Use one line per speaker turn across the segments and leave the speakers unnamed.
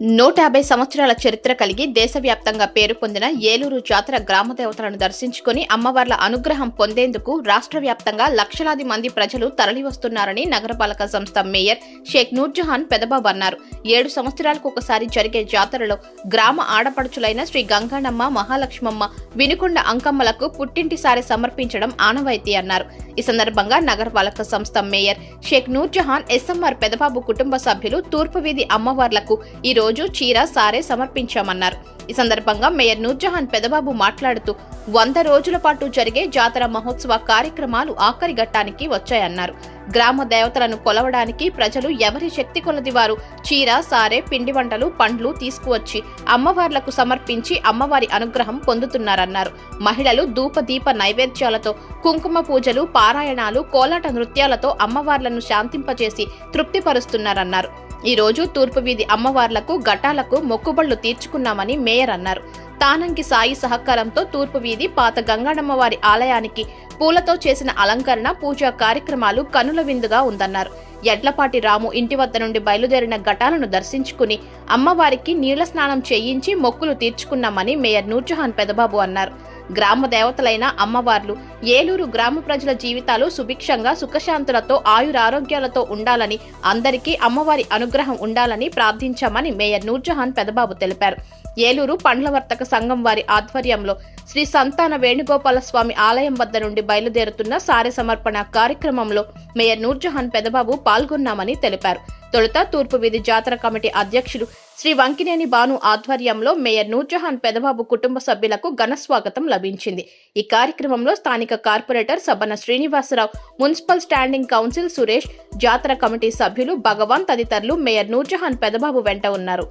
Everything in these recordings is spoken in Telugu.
నూట యాభై సంవత్సరాల చరిత్ర కలిగి దేశవ్యాప్తంగా పేరు పొందిన ఏలూరు జాతర గ్రామ దేవతలను దర్శించుకుని అమ్మవార్ల అనుగ్రహం పొందేందుకు రాష్ట్ర వ్యాప్తంగా లక్షలాది మంది ప్రజలు తరలివస్తున్నారని నగరపాలక సంస్థ మేయర్ షేక్ నూర్జహాన్ పెదబాబు అన్నారు. ఏడు సంవత్సరాలకు ఒకసారి జరిగే జాతరలో గ్రామ ఆడపడుచులైన శ్రీ గంగాణమ్మ మహాలక్ష్మమ్మ వినుకొండ అంకమ్మలకు పుట్టింటి సారి సమర్పించడం ఆనవాయితీ అన్నారు. ఈ సందర్భంగా నగరపాలక సంస్థ మేయర్ షేక్ నూర్జహాన్ ఎస్ఎంఆర్ పెదబాబు కుటుంబ సభ్యులు తూర్పు వీధి అమ్మవార్లకు ఈ రోజు చీర సారే సమర్పించామన్నారు. ఈ సందర్భంగా మేయర్ నూర్జహాన్ పెదబాబు మాట్లాడుతూ వంద రోజుల పాటు జరిగే జాతర మహోత్సవ కార్యక్రమాలు ఆఖరి ఘట్టానికి వచ్చాయన్నారు. గ్రామ దేవతలను కొలవడానికి ప్రజలు ఎవరి శక్తి కొలది వారు? చీర సారే పిండి వంటలు పండ్లు తీసుకువచ్చి అమ్మవార్లకు సమర్పించి అమ్మవారి అనుగ్రహం పొందుతున్నారన్నారు. మహిళలు ధూపదీప నైవేద్యాలతో కుంకుమ పూజలు పారాయణాలు కోలాట నృత్యాలతో అమ్మవార్లను శాంతింపజేసి తృప్తిపరుస్తున్నారన్నారు. ఈరోజు తూర్పు వీధి అమ్మవార్లకు ఘటాలకు మొక్కుబళ్ళు తీర్చుకున్నామని మేయర్ అన్నారు. తానంకి సాయి సహకారంతో తూర్పు వీధి పాత గంగాడమ్మ వారి ఆలయానికి పూలతో చేసిన అలంకరణ పూజా కార్యక్రమాలు కనుల విందుగా ఉందన్నారు. ఎడ్లపాటి రాము ఇంటి వద్ద నుండి బయలుదేరిన ఘటాలను దర్శించుకుని అమ్మవారికి నీళ్ళ స్నానం చేయించి మొక్కులు తీర్చుకున్నామని మేయర్ నూర్జహాన్ పెదబాబు అన్నారు. గ్రామ దేవతలైన అమ్మవార్లు ఏలూరు గ్రామ ప్రజల జీవితాలు సుభిక్షంగా సుఖశాంతులతో ఆయురారోగ్యాలతో ఉండాలని అందరికీ అమ్మవారి అనుగ్రహం ఉండాలని ప్రార్థించామని మేయర్ నూర్జహాన్ పెదబాబు తెలిపారు. ఏలూరు పండ్ల వర్తక సంఘం వారి ఆధ్వర్యంలో శ్రీ సంతాన వేణుగోపాల స్వామి ఆలయం వద్ద నుండి బయలుదేరుతున్న సారె సమర్పణ కార్యక్రమంలో మేయర్ నూర్జహాన్ పెదబాబు పాల్గొన్నామని తెలిపారు. తొలుత తూర్పు వీధి జాతర కమిటీ అధ్యక్షులు శ్రీ వంకినేని బాను ఆధ్వర్యంలో మేయర్ నూర్జహాన్ పెదబాబు కుటుంబ సభ్యులకు ఘన స్వాగతం లభించింది. ఈ కార్యక్రమంలో స్థానిక corporator Sabana Srinivasarao municipal standing council Suresh జాతర కమిటీ సభ్యులు భగవాన్ తదితరులు మేయర్ నూర్జహాన్ పెదబాబు వెంట ఉన్నారు.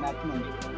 ఓకే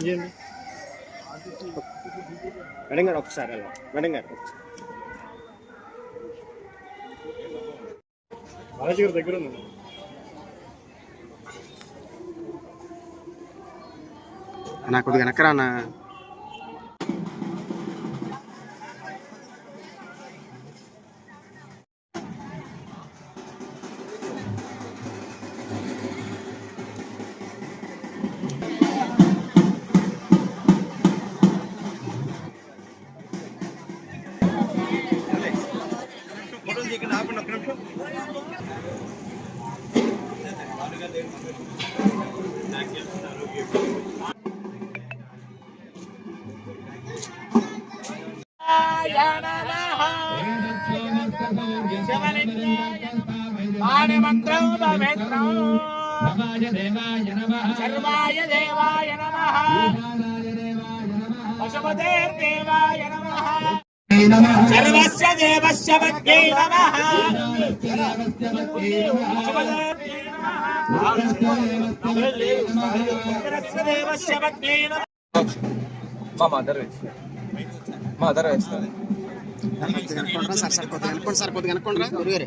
వంజండి మేడం గారు ఒకసారి అలా. మేడం గారు ఒకసారి. బాలాజీ గారి దగ్గర ఉంది
నాకు కొద్దిగా వెనకరా అన్న
పాణిమంత్రం పవిత్రం సర్వాయ దేవాయ నమ. పశుపతేర్దేవాయ నమ. సర్వస్య దేవస్య వద్యై నమ.
మా మదర్ వేస్తుంది. మదర్ వేస్తుంది.
వెనక్కొండ్రా సార్ సార్ కొద్దిగా వెనక్కోండి సార్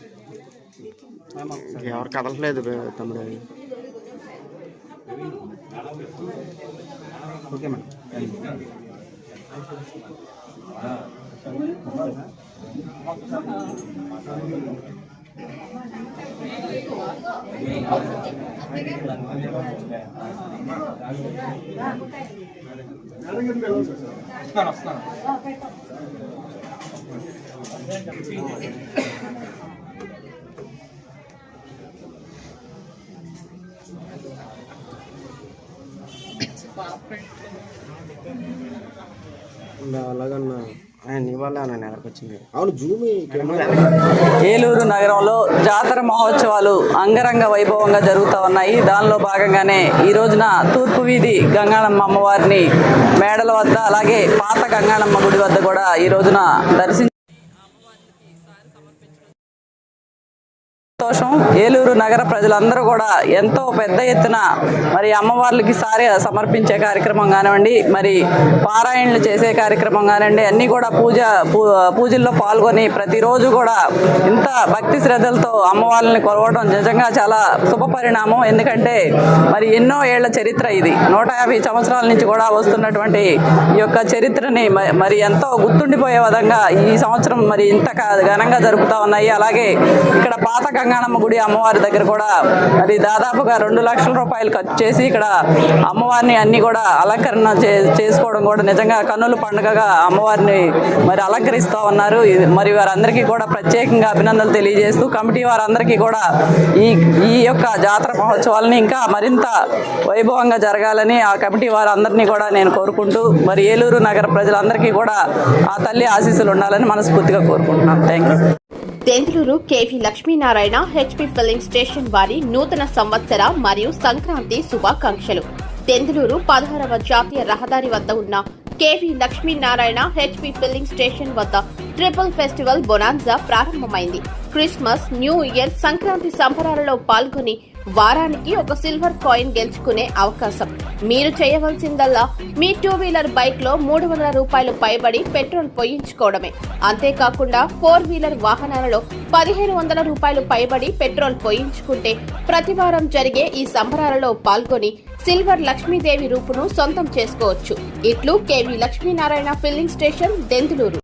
ఎవరు కదలట్లేదు బే- తమ్ముడు. Okay madam. అలాగన్నా. ఆయన వచ్చింది. అవును
ఏలూరు నగరంలో జాతర మహోత్సవాలు అంగరంగ వైభవంగా జరుగుతూ ఉన్నాయి. దానిలో భాగంగానే ఈ రోజున తూర్పు వీధి గంగాళమ్మ అమ్మవారిని మేడల వద్ద అలాగే పాత గంగాళమ్మ గుడి వద్ద కూడా ఈ రోజున దర్శించి సంతోషం. ఏలూరు నగర ప్రజలందరూ కూడా ఎంతో పెద్ద ఎత్తున మరి అమ్మవార్లకి సారి సమర్పించే కార్యక్రమం కానివ్వండి మరి పారాయణలు చేసే కార్యక్రమం కానివ్వండి అన్నీ కూడా పూజ పూ- పూజల్లో పాల్గొని ప్రతిరోజు కూడా ఇంత భక్తి శ్రద్ధలతో అమ్మవార్లని కొలవడం నిజంగా చాలా శుభ పరిణామం. ఎందుకంటే మరి ఎన్నో ఏళ్ళ చరిత్ర ఇది. నూట యాభై సంవత్సరాల నుంచి కూడా వస్తున్నటువంటి ఈ యొక్క చరిత్రని మరి ఎంతో గుర్తుండిపోయే విధంగా ఈ సంవత్సరం మరి ఇంత ఘనంగా జరుపుతా ఉన్నాయి. అలాగే ఇక్కడ పాత గంగానమ్మ గుడి అమ్మవారి దగ్గర కూడా మరి దాదాపుగా రెండు లక్షల రూపాయలు ఖర్చు చేసి ఇక్కడ అమ్మవారిని అన్ని కూడా అలంకరణ చే- చేసుకోవడం కూడా నిజంగా కన్నుల పండుగగా అమ్మవారిని మరి అలంకరిస్తూ ఉన్నారు. మరి వారందరికీ కూడా ప్రత్యేకంగా అభినందనలు తెలియజేస్తూ కమిటీ వారందరికీ కూడా ఈ ఈ యొక్క జాతర మహోత్సవాలని ఇంకా మరింత వైభవంగా జరగాలని ఆ కమిటీ వారందరినీ కూడా నేను కోరుకుంటూ మరి ఏలూరు నగర ప్రజలందరికీ కూడా ఆ తల్లి ఆశీస్సులు ఉండాలని మనస్ఫూర్తిగా కోరుకుంటున్నాను. Thank you
Denduluru KV Lakshminarayana HP filling station వారి నూతన సంవత్సర మరియు సంక్రాంతి శుభాకాంక్షలు. దెందులూరు పదహారవ జాతీయ రహదారి వద్ద ఉన్న KV Lakshminarayana HP filling station వద్ద ట్రిపుల్ ఫెస్టివల్ బొనాన్జా ప్రారంభమైంది. క్రిస్మస్ న్యూ ఇయర్ సంక్రాంతి సంబరాలలో పాల్గొని వారానికి ఒక సిల్వర్ కాయిన్ గెలుచుకునే అవకాశం. మీరు చేయవలసిందల్లా మీ టూ వీలర్ బైక్లో మూడు వందల రూపాయలు పైబడి పెట్రోల్ పోయించుకోవడమే. అంతేకాకుండా ఫోర్ వీలర్ వాహనాలలో పదిహేను వందల రూపాయలు పైబడి పెట్రోల్ పోయించుకుంటే ప్రతి వారం జరిగే ఈ సంబరాలలో పాల్గొని సిల్వర్ లక్ష్మీదేవి రూపును సొంతం చేసుకోవచ్చు. ఇట్లు KV Lakshminarayana filling station Denduluru.